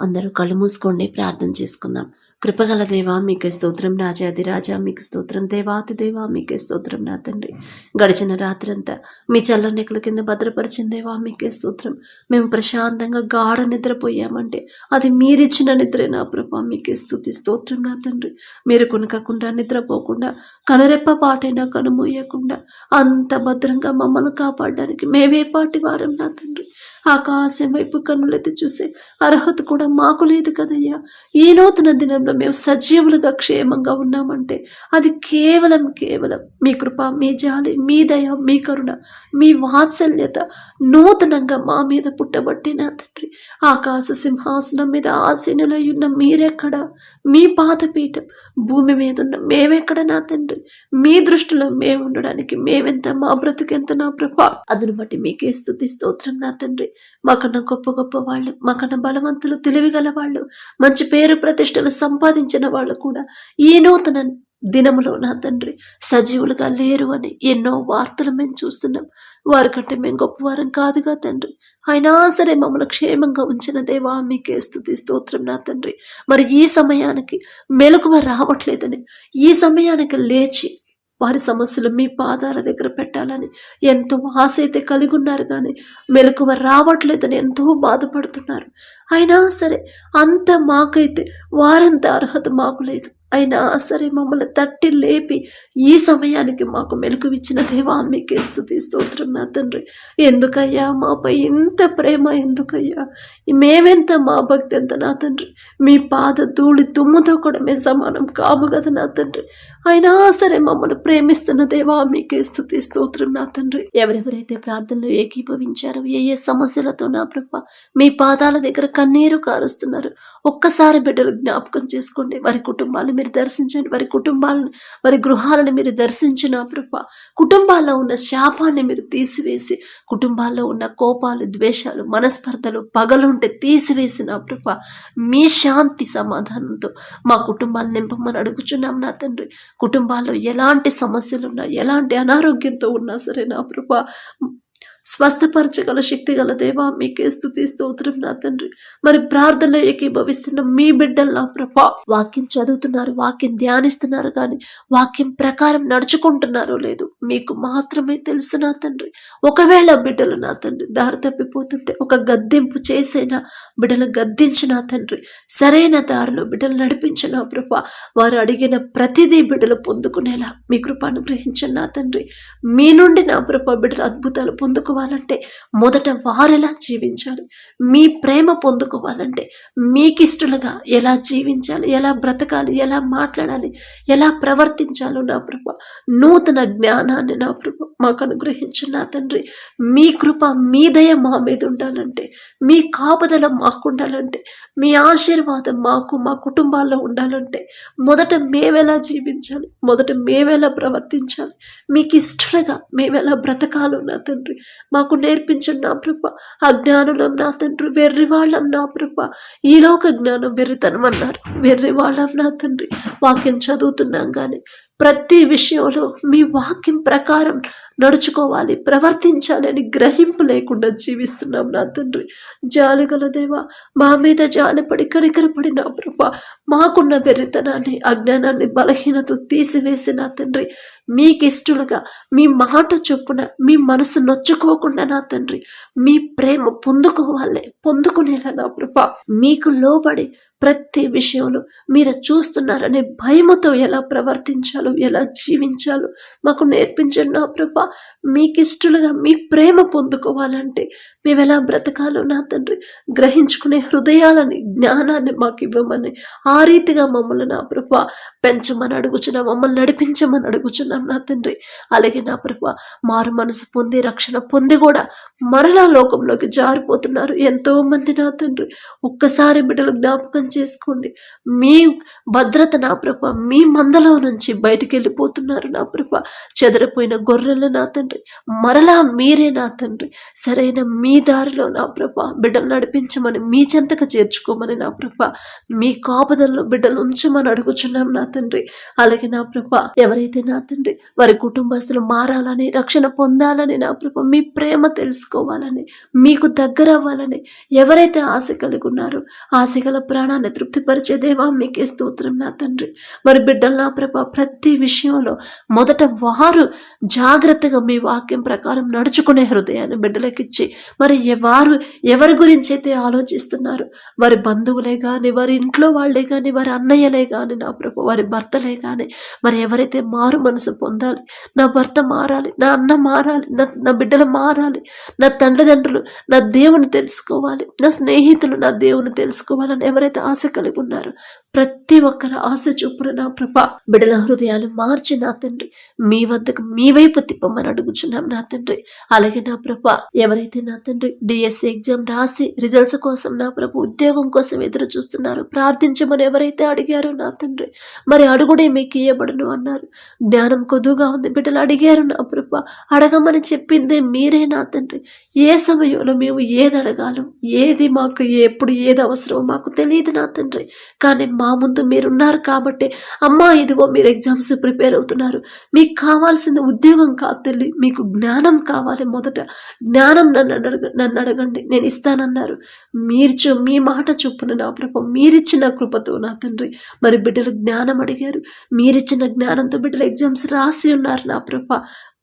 అందరూ కళ్ళు మూసుకోండి ప్రార్థన చేసుకుందాం. కృపగల దేవా మీకే స్తోత్రం రాజాది రాజా మీకు స్తోత్రం దేవాతి దేవా మీకే స్తోత్రం నా తండ్రి. గడిచిన రాత్రంతా మీ చల్లనెక్కల కింద భద్రపరిచిన దేవా మీకే స్తోత్రం. మేము ప్రశాంతంగా గాఢ నిద్రపోయామంటే అది మీరిచ్చిన నిద్రే నా ప్రభా మీకే స్థుతి స్తోత్రం నా తండ్రి. మీరు కొనకకుండా నిద్రపోకుండా కనురెప్ప పాటైనా కనుమూయకుండా అంత భద్రంగా మమ్మల్ని కాపాడడానికి మేమే పాటి వారం నా తండ్రి. ఆకాశం వైపు కన్నులైతే చూసే అర్హత కూడా మాకు లేదు కదయ్యా. ఈ నూతన దినంలో మేము సజీవులుగా క్షేమంగా ఉన్నామంటే అది కేవలం కేవలం మీ కృప మీ జాలి మీ దయ మీ కరుణ మీ వాత్సల్యత నూతనంగా మా మీద పుట్టబట్టి నా తండ్రి. ఆకాశ సింహాసనం మీద ఆసీనులై ఉన్న మీరెక్కడ? మీ పాదపీఠం భూమి మీద ఉన్న మేమెక్కడ నా తండ్రి? మీ దృష్టిలో మేము ఉండడానికి మేమెంత మా బ్రతికెంత నా ప్రభా? అదును బట్టి మీకే స్థుతి స్తోత్రం నా తండ్రి. మాకన్నా గొప్ప గొప్ప వాళ్ళు మాకన్నా బలవంతులు తెలివి గల వాళ్ళు మంచి పేరు ప్రతిష్టలు సంపాదించిన వాళ్ళు కూడా ఈ నూతన దినములో నా తండ్రి సజీవులుగా లేరు అని ఎన్నో వార్తలు మేము చూస్తున్నాం. వారికంటే మేము గొప్పవారం కాదుగా తండ్రి. అయినా సరే మమ్మల్ని క్షేమంగా ఉంచిన దేవా మీకే స్థుతి స్తోత్రం నా తండ్రి. మరి ఈ సమయానికి మెలకువ రావట్లేదని ఈ సమయానికి లేచి వారి సమస్యలు మీ పాదాల దగ్గర పెట్టాలని ఎంతో ఆశ అయితే కలిగి ఉన్నారు కానీ మెలకువ రావట్లేదని ఎంతో బాధపడుతున్నారు. అయినా సరే అంత మాకైతే వారంత అర్హత మాకు లేదు. అయినా సరే మమ్మల్ని తట్టి లేపి ఈ సమయానికి మాకు మెలకువిచ్చిన దేవా మీకే స్థుతి స్తోత్రం నా తండ్రి. ఎందుకయ్యా మాపై ఇంత ప్రేమ ఎందుకయ్యా? మేమెంత మా భక్తి ఎంత నా తండ్రి? మీ పాద ధూళి తుమ్ముతో కూడా మేము సమానం కాము కదా నా తండ్రి. అయినా సరే మమ్మల్ని ప్రేమిస్తున్న దేవా మీకే స్థుతి స్తోత్రం నా తండ్రి. ఎవరెవరైతే ప్రార్థనలు ఏకీభవించారో ఏ ఏ సమస్యలతో నా ప్రభ మీ పాదాల దగ్గర కన్నీరు కారుస్తున్నారు ఒక్కసారి బిడ్డలు జ్ఞాపకం చేసుకోండి. వారి కుటుంబాలు మీరు దర్శించండి. వారి కుటుంబాలను వారి గృహాలను మీరు దర్శించిన ప్రభ కుటుంబాల్లో ఉన్న శాపాన్ని మీరు తీసివేసి కుటుంబాల్లో ఉన్న కోపాలు ద్వేషాలు మనస్పర్ధలు పగలుంటే తీసివేసిన ప్రభ మీ శాంతి సమాధానంతో మా కుటుంబాలు నింపమని అడుగుచున్నాం నా తండ్రి. కుటుంబాల్లో ఎలాంటి సమస్యలు ఉన్నా ఎలాంటి అనారోగ్యంతో ఉన్నా సరే నా ప్రభా స్వస్థపరచగల శక్తి గల దేవా మీకే స్థుతి స్తోత్రం నా తండ్రి. మరి ప్రార్థనలో ఏకీభవిస్తున్న మీ బిడ్డల్లా ప్రభా వాక్యం చదువుతున్నారు వాక్యం ధ్యానిస్తున్నారు కానీ వాక్యం ప్రకారం నడుచుకుంటున్నారో లేదు మీకు మాత్రమే తెలుసు నా తండ్రి. ఒకవేళ బిడ్డలు నా తండ్రి దారి తప్పిపోతుంటే ఒక గద్దెంపు చేసైనా బిడ్డలు గద్దించిన తండ్రి. సరైన దారిలో బిడ్డలు నడిపించిన ప్రభా. వారు అడిగిన ప్రతిదీ బిడ్డలు పొందుకునేలా మీ కృప అనుగ్రహించిన నా తండ్రి. మీ నుండి నా ప్రభా బిడ్డలు అద్భుతాలు పొందుకు పొందుకోవాలంటే మొదట వారెలా జీవించాలి? మీ ప్రేమ పొందుకోవాలంటే మీకిష్టలుగా ఎలా జీవించాలి? ఎలా బ్రతకాలి? ఎలా మాట్లాడాలి? ఎలా ప్రవర్తించాలో నా ప్రభు. నూతన జ్ఞానాన్ని నా ప్రభు. మాకు అనుగ్రహించిన నా తండ్రి. మీ కృప మీ దయ మా మీద ఉండాలంటే మీ కాపుదల మాకు ఉండాలంటే మీ ఆశీర్వాదం మాకు మా కుటుంబాల్లో ఉండాలంటే మొదట మేమెలా జీవించాలి? మొదట మేమెలా ప్రవర్తించాలి? మీకు ఇష్టలుగా మేమెలా బ్రతకాలో నా తండ్రి. మాకు నేర్పించండి నా ప్రభ. అజ్ఞానులం నా తండ్రి వెర్రి వాళ్ళం నా ప్రభ. ఈలోక జ్ఞానం వెర్రితనం అన్నారు. వెర్రి వాళ్ళం నా తండ్రి. వాక్యం చదువుతున్నాం కానీ ప్రతి విషయంలో మీ వాక్యం ప్రకారం నడుచుకోవాలి ప్రవర్తించాలి అని గ్రహింపు లేకుండా జీవిస్తున్నాం నా తండ్రి. జాలిగల దేవా మా మీద జాలిపడి కనికరపడి నా ప్రభ మాకున్న వెర్రితనాన్ని అజ్ఞానాన్ని బలహీనత తీసివేసి నా తండ్రి మీకు మీ మాట చొప్పున మీ మనసు నొచ్చుకోకుండా నా తండ్రి మీ ప్రేమ పొందుకోవాలి పొందుకునేలా నా ప్రభ మీకు లోబడి ప్రతి విషయంలో మీరు చూస్తున్నారనే భయముతో ఎలా ప్రవర్తించాలో ఎలా జీవించాలో మాకు నేర్పించండి నా ప్రభ. మీకు ఇష్టలుగా మీ ప్రేమ పొందుకోవాలంటే మేము ఎలా బ్రతకాలో నా తండ్రి గ్రహించుకునే హృదయాలని జ్ఞానాన్ని మాకు ఇవ్వమని ఆ రీతిగా మమ్మల్ని నా ప్రభ పెంచమని అడుగుచున్నాం మమ్మల్ని నడిపించమని అడుగుచున్నాం నా తండ్రి. అలాగే నా ప్రభ మారు మనసు పొంది రక్షణ పొంది కూడా మరలా లోకంలోకి జారిపోతున్నారు ఎంతో మంది నా తండ్రి. ఒక్కసారి బిడ్డలు జ్ఞాపకం చేసుకోండి. మీ భద్రత నా ప్రభ. మీ మందలో నుంచి బయటికి వెళ్ళిపోతున్నారు నా ప్రభ. చెదరిపోయిన గొర్రెలు నా తండ్రి. మరలా మీరే నా తండ్రి. సరైన మీ దారిలో నా ప్రభ. బిడ్డలు నడిపించమని మీ చెంతకు చేర్చుకోమని నా ప్రభ. మీ కాపుదల్లో బిడ్డలు ఉంచమని అడుగుచున్నాం నా తండ్రి. అలాగే నా ప్రభ ఎవరైతే నా తండ్రి వారి కుటుంబస్తులు మారాలని రక్షణ పొందాలని నా ప్రభ మీ ప్రేమ తెలుసుకోవాలని మీకు దగ్గర అవ్వాలని ఎవరైతే ఆశ కలిగి ఉన్నారో ఆశ గల ప్రాణాన్ని తృప్తిపరిచే దేవా మీకే స్తోత్రం నా తండ్రి. మరి బిడ్డలు నా ప్రభ ప్రతి విషయంలో మొదట వారు జాగ్రత్తగా మీ వాక్యం ప్రకారం నడుచుకునే హృదయాన్ని బిడ్డలకిచ్చి మరి ఎవరు వారు ఎవరి గురించి అయితే ఆలోచిస్తున్నారు వారి బంధువులే కానీ వారి ఇంట్లో వాళ్ళే కానీ వారి అన్నయ్యలే కానీ నా ప్రభు వారి భర్తలే కానీ మరి ఎవరైతే మారు మనసు పొందాలి నా భర్త మారాలి నా అన్న మారాలి నా నా బిడ్డలు మారాలి నా తల్లిదండ్రులు నా దేవుని తెలుసుకోవాలి నా స్నేహితులు నా దేవుని తెలుసుకోవాలని ఎవరైతే ఆశ కలిగి ఉన్నారు. ప్రతి ఒక్కరు ఆశ చూపున నా ప్రభ బిడల హృదయాలు మార్చి నా తండ్రి. మీ వద్దకు మీ వైపు తిప్పమని అడుగుచున్నాం నా తండ్రి. అలాగే నా ప్రభ ఎవరైతే నా తండ్రి డిఎస్సి ఎగ్జామ్ రాసి రిజల్ట్స్ కోసం నా ప్రభు ఉద్యోగం కోసం ఎదురు చూస్తున్నారు ప్రార్థించమని ఎవరైతే అడిగారో నా తండ్రి. మరి అడుగుడే మీకు ఇయ్యబడును అన్నారు. జ్ఞానం కొద్దుగా ఉంది బిడ్డలు అడిగారు నా ప్రభ. అడగమని చెప్పిందే మీరే నా తండ్రి. ఏ సమయంలో మేము ఏది అడగాలో ఏది మాకు ఎప్పుడు ఏది అవసరమో మాకు తెలియదు నా తండ్రి. కానీ మా మా ముందు మీరున్నారు కాబట్టి అమ్మా ఇదిగో మీరు ఎగ్జామ్స్ ప్రిపేర్ అవుతున్నారు. మీకు కావాల్సింది ఉద్యోగం కాదు తల్లి మీకు జ్ఞానం కావాలి మొదట. జ్ఞానం నన్ను అడగ నన్ను అడగండి నేను ఇస్తానన్నారు. మీరు చూ మీ మాట చొప్పున నా ప్రభు మీరిచ్చిన కృపతో నా తండ్రి. మరి బిడ్డలు జ్ఞానం అడిగారు. మీరిచ్చిన జ్ఞానంతో బిడ్డలు ఎగ్జామ్స్ రాసి ఉన్నారు నా ప్రభ.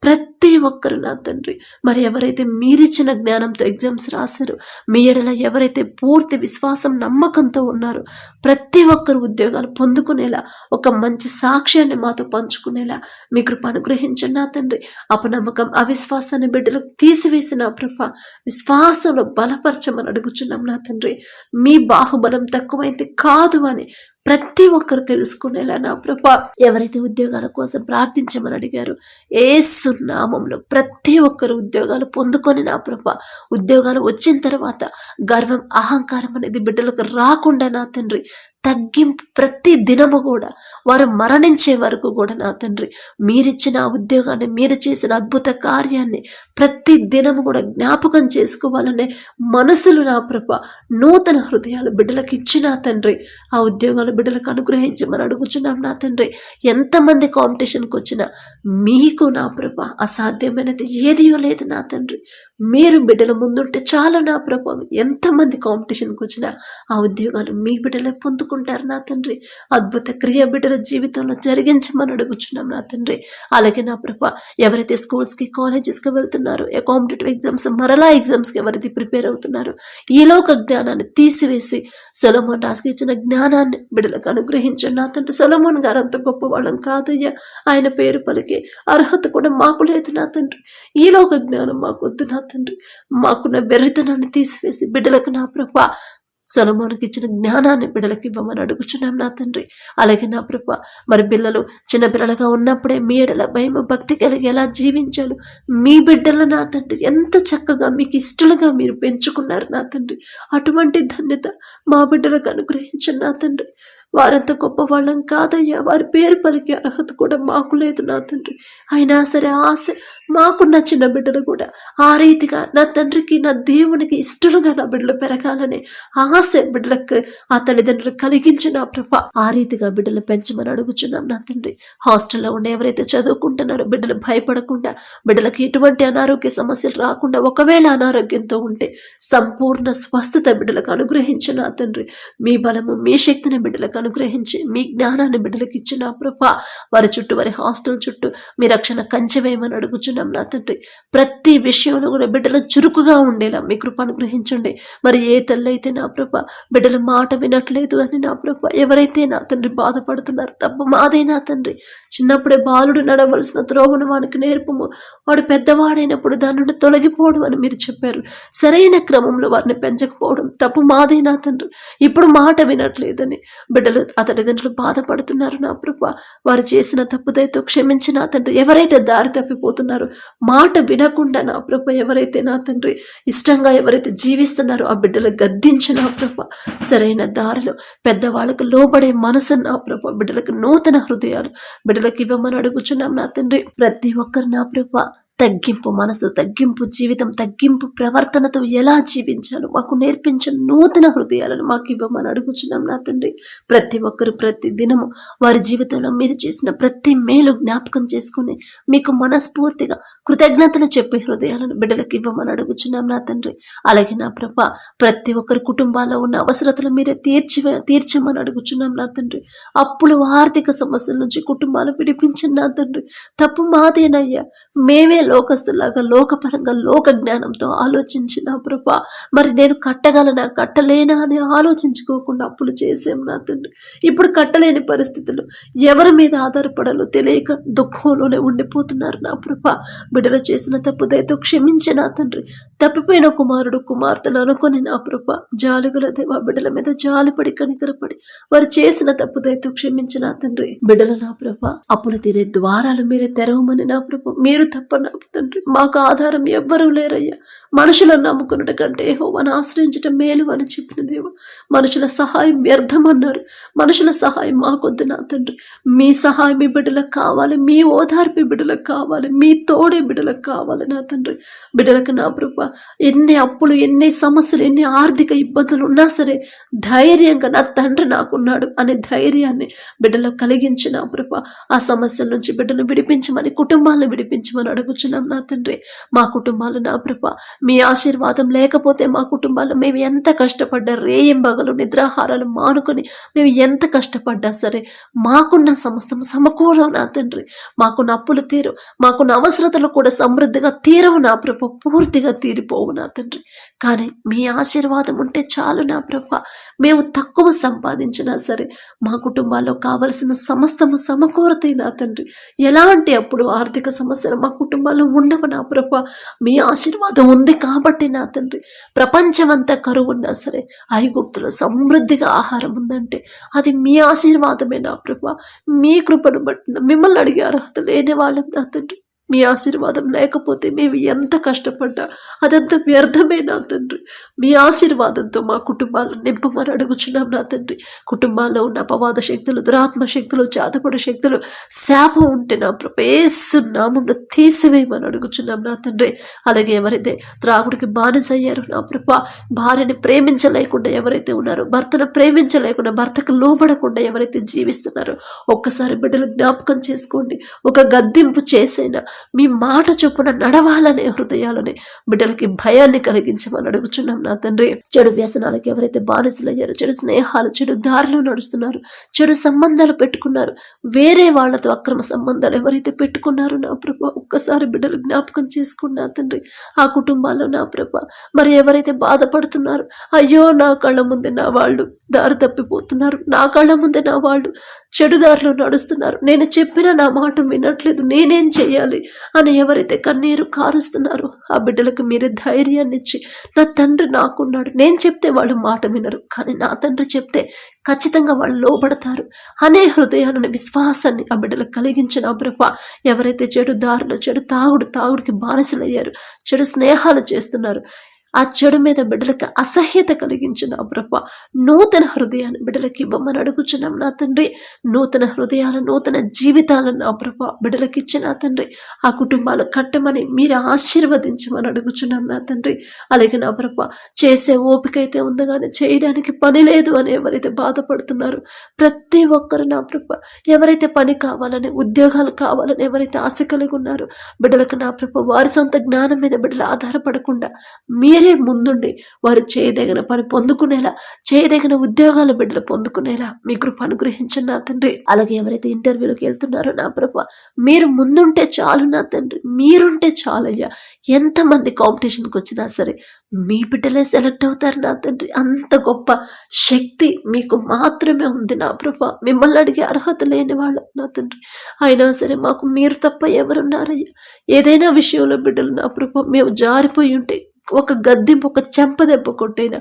ప్రతి ఒక్కరు నా తండ్రి. మరి ఎవరైతే మీరిచ్చిన జ్ఞానంతో ఎగ్జామ్స్ రాశారు మీ ఎడల ఎవరైతే పూర్తి విశ్వాసం నమ్మకంతో ఉన్నారో ప్రతి ఒక్కరు ఉద్యోగాలు పొందుకునేలా ఒక మంచి సాక్ష్యాన్ని మాతో పంచుకునేలా మీ కృప అనుగ్రహించండి నా తండ్రి. అపనమ్మకం అవిశ్వాసాన్ని బిడ్డలకు తీసివేసిన ప్రభ విశ్వాసంలో బలపరచమని అడుగుచున్నాం నా తండ్రి. మీ బాహుబలం తక్కువైతే కాదు అని ప్రతి ఒక్కరు తెలుసుకునేలా నా ప్రభా ఎవరైతే ఉద్యోగాల కోసం ప్రార్థించమని అడిగారు ఏసు నామంలో ప్రతి ఒక్కరు ఉద్యోగాలు పొందుకొని నా ప్రభా ఉద్యోగాలు వచ్చిన తర్వాత గర్వం అహంకారం అనేది బిడ్డలకు రాకుండా నా తండ్రి తగ్గింపు ప్రతి దినము కూడా వారు మరణించే వరకు కూడా నా తండ్రి మీరిచ్చిన ఉద్యోగాన్ని మీరు చేసిన అద్భుత కార్యాన్ని ప్రతి దినము కూడా జ్ఞాపకం చేసుకోవాలనే మనసులు నా ప్రభ నూతన హృదయాలు బిడ్డలకు ఇచ్చిన తండ్రి. ఆ ఉద్యోగాలు బిడ్డలకు అనుగ్రహించి మనం అడుగుచున్నాం నా తండ్రి. ఎంతమంది కాంపిటీషన్కి వచ్చినా మీకు నా ప్రభ అసాధ్యమైనది ఏదియో లేదు నా తండ్రి. మీరు బిడ్డల ముందుంటే చాలు నా ప్రభావం. ఎంతమంది కాంపిటీషన్కి వచ్చినా ఆ ఉద్యోగాలు మీ బిడ్డలే పొందుకుంటారు నా తండ్రి. అద్భుత క్రియ బిడ్డల జీవితంలో జరిగించమని అడుగుచున్నాం నా తండ్రి. అలాగే నా ప్రభ ఎవరైతే స్కూల్స్కి కాలేజెస్కి వెళ్తున్నారో ఏ కాంపిటేటివ్ ఎగ్జామ్స్ మరలా ఎగ్జామ్స్కి ఎవరైతే ప్రిపేర్ అవుతున్నారో ఈలోక జ్ఞానాన్ని తీసివేసి సొలమోన్ రాజుకి ఇచ్చిన జ్ఞానాన్ని బిడ్డలకు అనుగ్రహించండి నా తండ్రి. సొలమోన్ గారు అంత గొప్పవాళ్ళం కాదయ్యా. ఆయన పేరు పలికి అర్హత కూడా మాకు లేదు నా తండ్రి. ఈలోక జ్ఞానం మాకు వద్దు నా తండ్రి మాకున్న బెర్రితనాన్ని తీసివేసి బిడ్డలకు నా ప్రభ సొలమోనికి ఇచ్చిన జ్ఞానాన్ని బిడ్డలకు ఇవ్వమని అడుగుచున్నాం నా తండ్రి. అలాగే నా ప్రభ మరి పిల్లలు చిన్న పిల్లలుగా ఉన్నప్పుడే మీ ఎడల భయం భక్తి కలిగి ఎలా జీవించాలో మీ బిడ్డలు నా తండ్రి ఎంత చక్కగా మీకు ఇష్టలుగా మీరు పెంచుకున్నారు నా తండ్రి. అటువంటి ధన్యత మా బిడ్డలకు అనుగ్రహించండి నా తండ్రి. వారంత గొప్పవాళ్ళం కాదయ్యా. వారి పేరు పలికే అర్హత కూడా మాకు లేదు నా తండ్రి. అయినా సరే ఆశ మాకు చిన్న బిడ్డలు కూడా ఆ రీతిగా నా తండ్రికి నా దేవునికి ఇష్టలుగా నా బిడ్డలు పెరగాలని ఆశ బిడ్డలకు ఆ తల్లిదండ్రులు కలిగించిన ప్రభ. ఆ రీతిగా బిడ్డలు పెంచమని అడుగుచున్నాం నా తండ్రి. హాస్టల్లో ఉండే ఎవరైతే చదువుకుంటున్నారో బిడ్డలు భయపడకుండా బిడ్డలకు ఎటువంటి అనారోగ్య సమస్యలు రాకుండా ఒకవేళ అనారోగ్యంతో ఉంటే సంపూర్ణ స్వస్థత బిడ్డలకు అనుగ్రహించిన తండ్రి. మీ బలము మీ శక్తిని బిడ్డలకు అనుగ్రహించి మీ జ్ఞానాన్ని బిడ్డలకు ఇచ్చిన ప్రభ వారి చుట్టూ వారి హాస్టల్ చుట్టూ మీ రక్షణ కంచెవేయమని అడుగుచున్నాం నా తండ్రి. ప్రతి విషయంలో కూడా బిడ్డలు చురుకుగా ఉండేలా మీ కృప అనుగ్రహించండి. మరి ఏ తల్లి అయితే నా ప్రభ బిడ్డల మాట వినట్లేదు అని నా ప్రభ ఎవరైతే నా తండ్రి బాధపడుతున్నారు తప్పు మాదే నా తండ్రి. చిన్నప్పుడే బాలుడు నడవలసిన త్రోవను వానికి నేర్పము. వాడు పెద్దవాడైనప్పుడు దాని నుండి తొలగిపోవడం అని మీరు చెప్పారు. సరైన క్రమంలో వారిని పెంచకపోవడం తప్పు మాదే నా తండ్రి. ఇప్పుడు మాట వినట్లేదని బిడ్డ బిడ్డలు ఆ తల్లిదండ్రులు బాధపడుతున్నారు నా ప్రభా. వారు చేసిన తప్పుదైతే క్షమించి నా తండ్రి. ఎవరైతే దారి తప్పిపోతున్నారో మాట వినకుండా నా ప్రభ ఎవరైతే నా తండ్రి ఇష్టంగా ఎవరైతే జీవిస్తున్నారో ఆ బిడ్డలు గద్దించి నా ప్రభ. సరైన దారిలో పెద్దవాళ్ళకు లోబడే మనసు నా ప్రభ. బిడ్డలకు నూతన హృదయాలు బిడ్డలకు ఇవ్వమని అడుగుచున్నాం నా తండ్రి. ప్రతి ఒక్కరు నా ప్రభ. తగ్గింపు మనసు తగ్గింపు జీవితం తగ్గింపు ప్రవర్తనతో ఎలా జీవించాలో మాకు నేర్పించిన నూతన హృదయాలను మాకు ఇవ్వమని అడుగుచున్నాం నా తండ్రి. ప్రతి ఒక్కరు ప్రతి దినము వారి జీవితంలో మీరు చేసిన ప్రతి మేలు జ్ఞాపకం చేసుకుని మీకు మనస్ఫూర్తిగా కృతజ్ఞతలు చెప్పే హృదయాలను బిడ్డలకు ఇవ్వమని అడుగుచున్నాం నా తండ్రి. అలాగే నా ప్రభ ప్రతి ఒక్కరి కుటుంబాల్లో ఉన్న అవసరతలు మీరే తీర్చి తీర్చమని అడుగుచున్నాం నా తండ్రి. అప్పులు ఆర్థిక సమస్యల నుంచి కుటుంబాలు విడిపించండి నా తండ్రి. తప్పు మాదేనయ్యా. మేమే లోకస్తులాగా లోకపరంగా లోక జ్ఞానంతో ఆలోచించిన ప్రభా మరి నేను కట్టగలనా కట్టలేనా అని ఆలోచించుకోకుండా అప్పులు చేసాం నా తండ్రి. ఇప్పుడు కట్టలేని పరిస్థితులు ఎవరి మీద ఆధారపడాలో తెలియక దుఃఖంలోనే ఉండిపోతున్నారు నా ప్రభా. బిడ్డలు చేసిన తప్పు దయతో క్షమించి నా తండ్రి. తప్పిపోయిన కుమారుడు కుమార్తెలు అనుకొని నా ప్రభా జాలిగుల దేవా బిడ్డల మీద జాలిపడి కనికరపడి వారు చేసిన తప్పు దయతో క్షమించి నా తండ్రి. బిడ్డల నా ప్రభా అప్పులు తీరే ద్వారాలు మీరే తెరవమని నా ప్రభు మీరు తప్ప నా తండ్రి మాకు ఆధారం ఎవ్వరూ లేరయ్యా. మనుషులను నమ్ముకున్నట కంటే హోమను ఆశ్రయించటం మేలు అని చెప్పిన దేవ మనుషుల సహాయం వ్యర్థం అన్నారు మనుషుల సహాయం మాకొద్దు నా తండ్రి. మీ సహాయం మీ బిడ్డలకు కావాలి మీ ఓదార్పు బిడ్డలకు కావాలి మీ తోడే బిడ్డలకు కావాలి నా తండ్రి. బిడ్డలకు నా ప్రభు ఎన్ని అప్పులు ఎన్ని సమస్యలు ఎన్ని ఆర్థిక ఇబ్బందులు ఉన్నా సరే ధైర్యంగా నా తండ్రి నాకున్నాడు అనే ధైర్యాన్ని బిడ్డలకు కలిగించిన ప్రభ ఆ సమస్యల నుంచి బిడ్డను విడిపించమని కుటుంబాలను విడిపించమని అడుగుచున్నాం నా తండ్రి. మా కుటుంబాలు నా ప్రభ. మీ ఆశీర్వాదం లేకపోతే మా కుటుంబాలు మేము ఎంత కష్టపడ్డా రేయింబగలు నిద్రాహారాలు మానుకొని మేము ఎంత కష్టపడ్డా సరే మాకున్న సమస్తం సమకూరం నా తండ్రి. మాకున్న అప్పులు తీరు మాకున్న అవసరతలు కూడా సమృద్ధిగా తీరవు నా ప్రభ. పూర్తిగా తీరిపోవు నా తండ్రి. కానీ మీ ఆశీర్వాదం ఉంటే చాలు నా ప్రభ. మేము తక్కువ సంపాదించినా సరే మా కుటుంబాల్లో కావలసిన సమస్తము సమకూరతాయి నా తండ్రి. ఎలాంటి అప్పుడు ఆర్థిక సమస్యలు మా కుటుంబాల్లో ఉండవు నా ప్రభ? మీ ఆశీర్వాదం ఉంది కాబట్టి నా తండ్రి. ప్రపంచమంతా కరువు ఉన్నా సరే ఐగుప్తులో సమృద్ధిగా ఆహారం ఉందంటే అది మీ ఆశీర్వాదమే నా ప్రభ. మీ కృపను బట్టి మిమ్మల్ని అడిగే అర్హత లేని వాళ్ళం నా తండ్రి. మీ ఆశీర్వాదం లేకపోతే మేము ఎంత కష్టపడ్డా అదంతా వ్యర్థమే నా తండ్రి. మీ ఆశీర్వాదంతో మా కుటుంబాలను నింపమని అడుగుచున్నాం నా తండ్రి. కుటుంబాల్లో ఉన్న అపవాద శక్తులు దురాత్మ శక్తులు జాతపడ శక్తులు శాపం ఉంటే నా ప్రపేసు నామంలో తీసివేయమని అడుగుచున్నాం నా తండ్రి. అలాగే ఎవరైతే త్రాగుడికి బానిసయ్యారు నా ప్రభ భార్యని ప్రేమించలేకుండా ఎవరైతే ఉన్నారో భర్తను ప్రేమించలేకుండా భర్తకు లోబడకుండా ఎవరైతే జీవిస్తున్నారో ఒక్కసారి బిడ్డలు జ్ఞాపకం చేసుకోండి. ఒక గద్దింపు చేసైనా మీ మాట చొప్పున నడవాలనే హృదయాలని బిడ్డలకి భయాన్ని కలిగించమని అడుగుచున్నాం నా తండ్రి. చెడు వ్యసనాలకు ఎవరైతే బానిసలయ్యారో చెడు స్నేహాలు చెడు దారిలో నడుస్తున్నారు చెడు సంబంధాలు పెట్టుకున్నారు వేరే వాళ్ళతో అక్రమ సంబంధాలు ఎవరైతే పెట్టుకున్నారో నా ప్రభ ఒక్కసారి బిడ్డలు జ్ఞాపకం చేసుకున్నా తండ్రి. ఆ కుటుంబాల్లో నా ప్రభ మరి ఎవరైతే బాధపడుతున్నారు అయ్యో నా కళ్ళ ముందే నా వాళ్ళు దారి తప్పిపోతున్నారు నా కళ్ళ ముందే నా వాళ్ళు చెడు దారిలో నడుస్తున్నారు. నేను చెప్పిన నా మాట వినట్లేదు నేనేం చేయాలి అని ఎవరైతే కన్నీరు కారుస్తున్నారో ఆ బిడ్డలకు మీరే ధైర్యాన్ని ఇచ్చి నా తండ్రి నాకున్నాడు. నేను చెప్తే వాళ్ళు మాట వినరు కానీ నా తండ్రి చెప్తే ఖచ్చితంగా వాళ్ళు లోబడతారు. అనే హృదయాలను విశ్వాసాన్ని ఆ బిడ్డలకు కలిగించిన అబ్రప ఎవరైతే చెడు దారులు చెడు తాగుడు తాగుడికి బానిసలయ్యారు చెడు స్నేహాలు చేస్తున్నారు ఆ చెడు మీద బిడ్డలకి అసహ్యత కలిగించిన ప్రభ నూతన హృదయాన్ని బిడ్డలకి ఇవ్వమని అడుగుచున్నాం నా తండ్రి. నూతన హృదయాలు నూతన జీవితాలను అబ్రప్ప బిడ్డలకి ఇచ్చిన తండ్రి. ఆ కుటుంబాలు కట్టమని మీరు ఆశీర్వదించమని అడుగుచున్నాం నా తండ్రి. అలాగే నా ప్రభ చేసే ఓపిక అయితే ఉంది కానీ చేయడానికి పని లేదు అని ఎవరైతే బాధపడుతున్నారు ప్రతి ఒక్కరు నా ప్రభ ఎవరైతే పని కావాలని ఉద్యోగాలు కావాలని ఎవరైతే ఆశ కలిగి ఉన్నారో బిడ్డలకు నా ప్రభ వారి సొంత జ్ఞానం మీద బిడ్డలు ఆధారపడకుండా మీరు ముందుండి వారు చేయదగిన పని పొందుకునేలా చేయదగిన ఉద్యోగాల బిడ్డలు పొందుకునేలా మీ కృప అనుగ్రహించండి నా తండ్రి. అలాగే ఎవరైతే ఇంటర్వ్యూలోకి వెళ్తున్నారో నా ప్రభ మీరు ముందుంటే చాలు నా తండ్రి. మీరుంటే చాలయ్యా. ఎంతమంది కాంపిటీషన్కి వచ్చినా సరే మీ బిడ్డలే సెలెక్ట్ అవుతారు నా తండ్రి. అంత గొప్ప శక్తి మీకు మాత్రమే ఉంది నా ప్రభ. మిమ్మల్ని అడిగే అర్హత లేని వాళ్ళు నా తండ్రి. అయినా సరే మాకు మీరు తప్ప ఎవరున్నారయ్యా? ఏదైనా విషయంలో బిడ్డలు నా ప్రభ మేము జారిపోయి ఉంటే ఒక గద్దెంపు ఒక చెంపదెబ్బ కొట్టైనా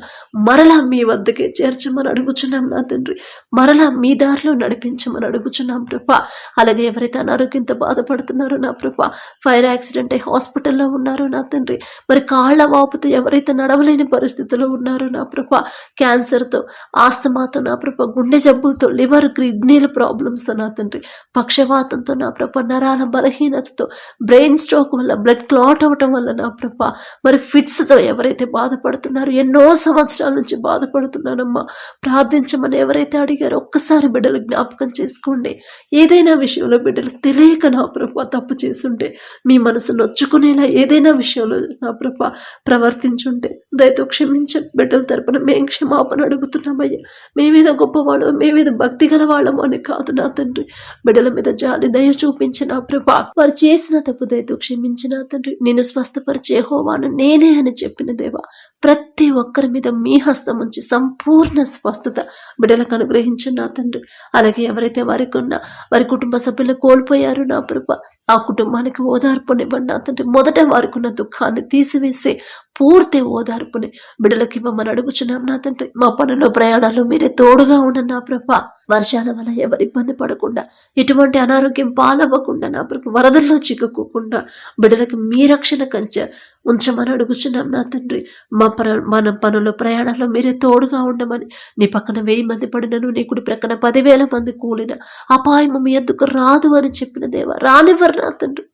మరలా మీ వద్దకే చేర్చమని అడుగుచున్నాం నా తండ్రి. మరలా మీ దారిలో నడిపించమని అడుగుచున్నాం ప్రభా. అలాగే ఎవరైతే అనారోగ్యంతో బాధపడుతున్నారో నా ప్రభా ఫైర్ యాక్సిడెంట్ అయి హాస్పిటల్లో ఉన్నారో నా తండ్రి. మరి కాళ్ళ వాపుతో ఎవరైతే నడవలేని పరిస్థితిలో ఉన్నారో నా ప్రభా క్యాన్సర్తో ఆస్తమాతో నా ప్రభ గుండె జబ్బులతో లివర్ కిడ్నీల ప్రాబ్లమ్స్తో నా తండ్రి. పక్షవాతంతో నా ప్రభ నరాల బలహీనతతో బ్రెయిన్ స్ట్రోక్ వల్ల బ్లడ్ క్లాట్ అవ్వటం వల్ల నా ప్రభ. మరి ఫిట్స్ హింసతో ఎవరైతే బాధపడుతున్నారో ఎన్నో సంవత్సరాల నుంచి బాధపడుతున్నానమ్మా ప్రార్థించమని ఎవరైతే అడిగారో ఒక్కసారి బిడ్డలు జ్ఞాపకం చేసుకోండి. ఏదైనా విషయంలో బిడ్డలు తెలియక నా ప్రభ తప్పు చేస్తుంటే మీ మనసు నొచ్చుకునేలా ఏదైనా విషయంలో నా ప్రభ ప్రవర్తించుంటే దయతో క్షమించండి. బిడ్డల తరపున మేము క్షమాపణ అడుగుతున్నామయ్యా. మేమేదో గొప్పవాళ్ళం మేమేదో భక్తి గల వాళ్ళము అని కాదు నా తండ్రి. బిడ్డల మీద జాలి దయ చూపించిన ప్రభా వారు చేసిన తప్పు దయతో క్షమించిన తండ్రి. నేను స్వస్థపరిచే హోవాను నేనే అని చెప్పిన దేవా ప్రతి ఒక్కరి మీద మీ హస్తం ఉంచి సంపూర్ణ స్వస్థత బిడ్డలకు అనుగ్రహించిన నా తండ్రి. అలాగే ఎవరైతే వారికి ఉన్న వారి కుటుంబ సభ్యులు కోల్పోయారు నా ప్రభ ఆ కుటుంబానికి ఓదార్పునివ్వండి నా తండ్రి. మొదట వారికి ఉన్న దుఃఖాన్ని తీసివేసి పూర్తి ఓదార్పుని బిడ్డలకి ఇవ్వమని అడుగుచున్నాం నా తండ్రి. మా పనుల్లో ప్రయాణాలు మీరే తోడుగా ఉండండి నా ప్రభ. వర్షాల వల్ల ఎవరు ఇబ్బంది పడకుండా ఎటువంటి అనారోగ్యం పాలవ్వకుండా నా ప్రభ వరదల్లో చిక్కుకోకుండా బిడ్డలకి మీ రక్షణ కంచె ఉంచమని అడుగుచున్నాం నా తండ్రి. మా ప్ర మన పనుల ప్రయాణాల్లో మీరే తోడుగా ఉండమని నీ పక్కన వెయ్యి మంది పడినను నీ కుడి ప్రక్కన పదివేల మంది కూలిన అపాయము మీ ఎందుకు రాదు అని చెప్పిన దేవా రానివ్వరు నా తండ్రి.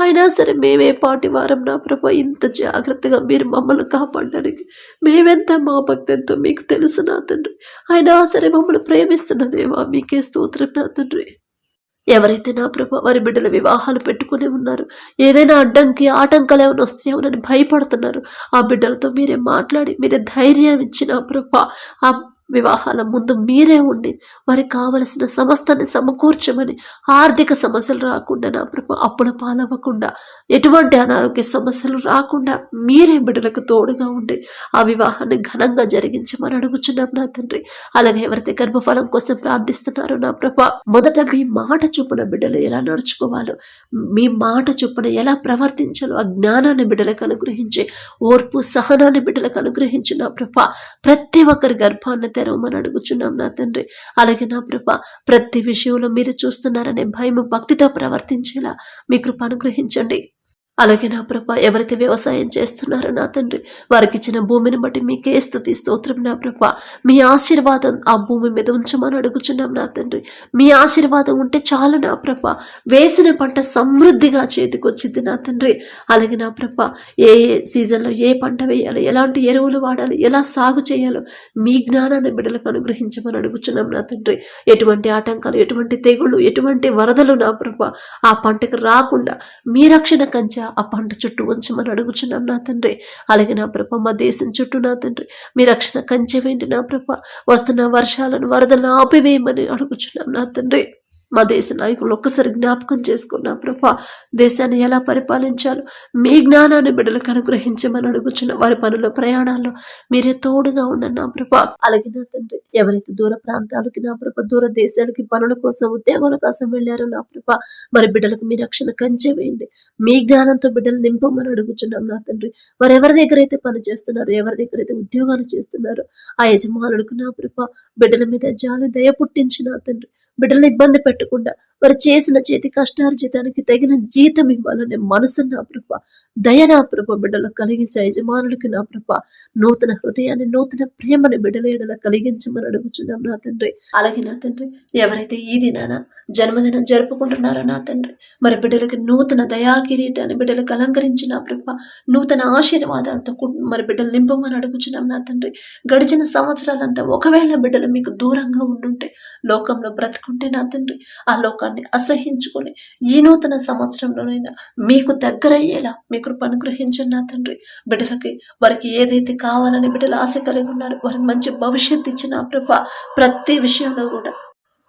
అయినా సరే మేమే పాటి వారం నా ప్రభ ఇంత జాగ్రత్తగా మీరు మమ్మల్ని కాపాడడానికి మేమెంత మా భక్తి ఎంతో మీకు తెలుసు నా తండ్రి. అయినా సరే మమ్మల్ని ప్రేమిస్తున్న దేవా మీకే స్తోత్రం నా తండ్రి. ఎవరైతే నా ప్రభా వారి బిడ్డల వివాహాలు పెట్టుకునే ఉన్నారు ఏదైనా అడ్డంకి ఆటంకాలు ఏమైనా వస్తాయేమోనని భయపడుతున్నారు ఆ బిడ్డలతో మీరే మాట్లాడి మీరే ధైర్యం ఇచ్చిన ప్రభా ఆ వివాహాల ముందు మీరే ఉండి వారికి కావలసిన సమస్తాన్ని సమకూర్చమని ఆర్థిక సమస్యలు రాకుండా నా ప్రభ అప్పుల పాలవ్వకుండా ఎటువంటి అనారోగ్య సమస్యలు రాకుండా మీరే బిడ్డలకు తోడుగా ఉండి ఆ వివాహాన్ని ఘనంగా జరిగించమని అడుగుచున్నాం నా తండ్రి. అలాగే ఎవరైతే గర్భఫలం కోసం ప్రార్థిస్తున్నారో నా ప్రభ మొదట మీ మాట చొప్పున బిడ్డలు ఎలా నడుచుకోవాలో మీ మాట చొప్పున ఎలా ప్రవర్తించాలో ఆ జ్ఞానాన్ని బిడ్డలకు అనుగ్రహించి ఓర్పు సహనాన్ని బిడ్డలకు అనుగ్రహించిన నా ప్రభ ప్రతి ఒక్కరి గర్భాన్ని తెరవమని అడుగుచున్నాం నా తండ్రి. అలాగే నా ప్రభ ప్రతి విషయంలో మీరు చూస్తున్నారనే భయం భక్తితో ప్రవర్తించేలా మీ కృప అనుగ్రహించండి. అలాగే నా ప్రభ ఎవరైతే వ్యవసాయం చేస్తున్నారో నా తండ్రి వారికి ఇచ్చిన భూమిని బట్టి మీకే స్థుతి స్తోత్రం నా ప్రభ. మీ ఆశీర్వాదం ఆ భూమి మీద ఉంచమని అడుగుచున్నాం నా తండ్రి. మీ ఆశీర్వాదం ఉంటే చాలు నా ప్రభ. వేసిన పంట సమృద్ధిగా చేతికొచ్చింది నా తండ్రి. అలాగే నా ప్రభ ఏ ఏ సీజన్లో ఏ పంట వేయాలో ఎలాంటి ఎరువులు వాడాలి ఎలా సాగు చేయాలో మీ జ్ఞానాన్ని బిడ్డలకు అనుగ్రహించమని అడుగుచున్నాం నా తండ్రి. ఎటువంటి ఆటంకాలు ఎటువంటి తెగుళ్ళు ఎటువంటి వరదలు నా ప్రభ ఆ పంటకు రాకుండా మీ రక్షణ కంచా ఆ పంట చుట్టూ ఉంచమని అడుగుచున్నాం నా తండ్రి. అలాగే నా ప్రభ మా దేశం చుట్టూ నా తండ్రి. మీ రక్షణ కంచె వేయండి నా ప్రభ. వస్తున్న వర్షాలను వరదలను ఆపివేయమని అడుగుచున్నాం నా తండ్రి. మా దేశ నాయకులు ఒక్కసారి జ్ఞాపకం చేసుకున్నా ప్రభా దేశాన్ని ఎలా పరిపాలించాలో మీ జ్ఞానాన్ని బిడ్డలకు అనుగ్రహించమని అడుగుచున్న వారి పనుల ప్రయాణాల్లో మీరే తోడుగా ఉండండి నా ప్రభా. అలాగే నా తండ్రి ఎవరైతే దూర ప్రాంతాలకి నా ప్రభ దూర దేశాలకి పనుల కోసం ఉద్యోగాల కోసం వెళ్ళారో నా ప్రభా మరి బిడ్డలకు మీ రక్షణ కంచె వేయండి. మీ జ్ఞానంతో బిడ్డలు నింపమని అడుగుచున్నాం నా తండ్రి. వారు ఎవరి దగ్గర అయితే పని చేస్తున్నారు ఎవరి దగ్గర అయితే ఉద్యోగాలు చేస్తున్నారు ఆ యజమానులకు నా ప్రభా బిడ్డల మీద జాలి దయ పుట్టించి నా తండ్రి. బిడ్డలను ఇబ్బంది పెట్టు y. వారు చేసిన చేతి కష్టార్జితానికి తగిన జీతం ఇవ్వాలనే మనసు నా ప్రభ. దయ నా ప్రభ బిడ్డలు కలిగించే యజమానులకి నా ప్రభ. నూతన హృదయాన్ని నూతన ప్రేమని బిడ్డల ఎడల కలిగించమని అడుగుచున్నాం నా తండ్రి. అలాగే నా తండ్రి ఎవరైతే ఈ దినాన జన్మదినం జరుపుకుంటున్నారో నా తండ్రి మరి బిడ్డలకి నూతన దయా కిరీటాన్ని బిడ్డలకు అలంకరించిన ప్రభ. నూతన ఆశీర్వాదాలతో మరి బిడ్డలు నింపమని అడుగుచున్నాం నా తండ్రి. గడిచిన సంవత్సరాలంతా ఒకవేళ బిడ్డలు మీకు దూరంగా ఉండుంటే లోకంలో బ్రతుకుంటే నా తండ్రి. ఆ లోకాన్ని అసహించుకొని ఈ నూతన సంవత్సరంలోనైనా మీకు దగ్గరయ్యేలా మీ కృప అనుగ్రహించండి నా తండ్రి. బిడ్డలకి వారికి ఏదైతే కావాలని బిడ్డలు ఆశ కలిగి ఉన్నారో వారికి మంచి భవిష్యత్తు ఇచ్చిన ప్రభ ప్రతి విషయంలో కూడా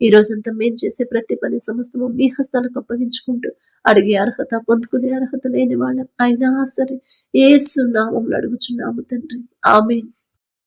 ఈ రోజంతా మేము చేసే ప్రతి పని సమస్తము మీ హస్తాలకు అప్పగించుకుంటూ అడిగే అర్హత పొందుకునే అర్హత లేని వాళ్ళం. అయినా సరే ఏ అడుగుచున్నాము తండ్రి. ఆమె